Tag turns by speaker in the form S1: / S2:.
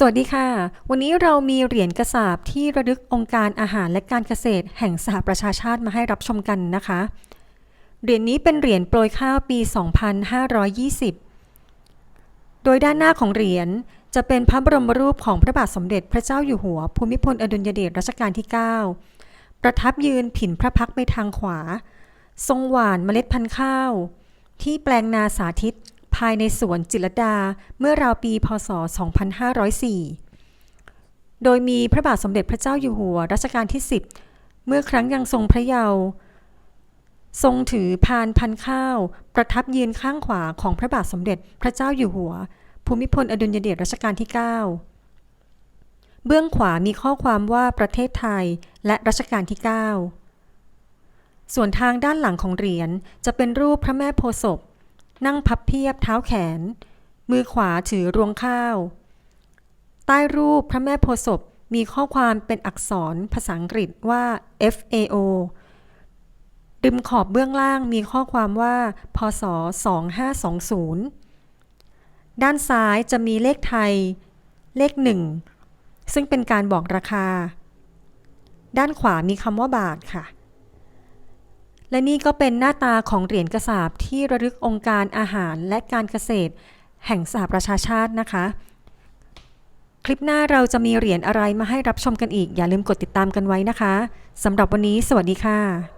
S1: สวัสดีค่ะ วันนี้เรามีเหรียญกระสาบที่ระลึกองค์การอาหารและการเกษตร แห่งสหประชาชาติมาให้รับชมกันนะคะ เหรียญนี้เป็นเหรียญโปรยข้าวปี 2520 โดยด้านหน้าของเหรียญจะเป็นพระบรมรูปของพระบาทสมเด็จพระเจ้าอยู่หัว ภูมิพลอดุลยเดชรัชกาลที่ 9 ประทับยืนผินพระพักตร์ไปทางขวา ทรงหวานเมล็ดพันธุ์ข้าว ที่แปลงนาสาธิต ภายในสวนจิรดาเมื่อราวปีพศ 2504 โดยมีพระบาทสมเด็จพระเจ้าอยู่หัวรัชกาลที่ 10 เมื่อครั้งยังทรงพระเยาว์ทรงถือพานพันข้าว ประทับยืนข้างขวาของพระบาทสมเด็จพระเจ้าอยู่หัว ภูมิพลอดุลยเดชรัชกาลที่ 9 เบื้องขวามีข้อความว่าประเทศไทยและรัชกาลที่ 9 ส่วนทางด้านหลังของเหรียญจะเป็นรูปพระแม่โพศพ นั่งพับเพียบเท้าแขน มือขวาถือรวงข้าว ใต้รูปพระแม่โพศพมีข้อความเป็นอักษรภาษาอังกฤษว่า FAO ริมขอบเบื้องล่างมีข้อความว่า พศ 2520 ด้านซ้ายจะมีเลขไทย เลขหนึ่งซึ่งเป็นการบอกราคา ด้านขวามีคำว่าบาทค่ะ และนี่ก็เป็นหน้าตาของเหรียญกระสาบที่ระลึกองค์การอาหารและการเกษตร แห่งสหประชาชาตินะคะ คลิปหน้าเราจะมีเหรียญอะไรมาให้รับชมกันอีก อย่าลืมกดติดตามกันไว้นะคะสำหรับวันนี้ สวัสดีค่ะ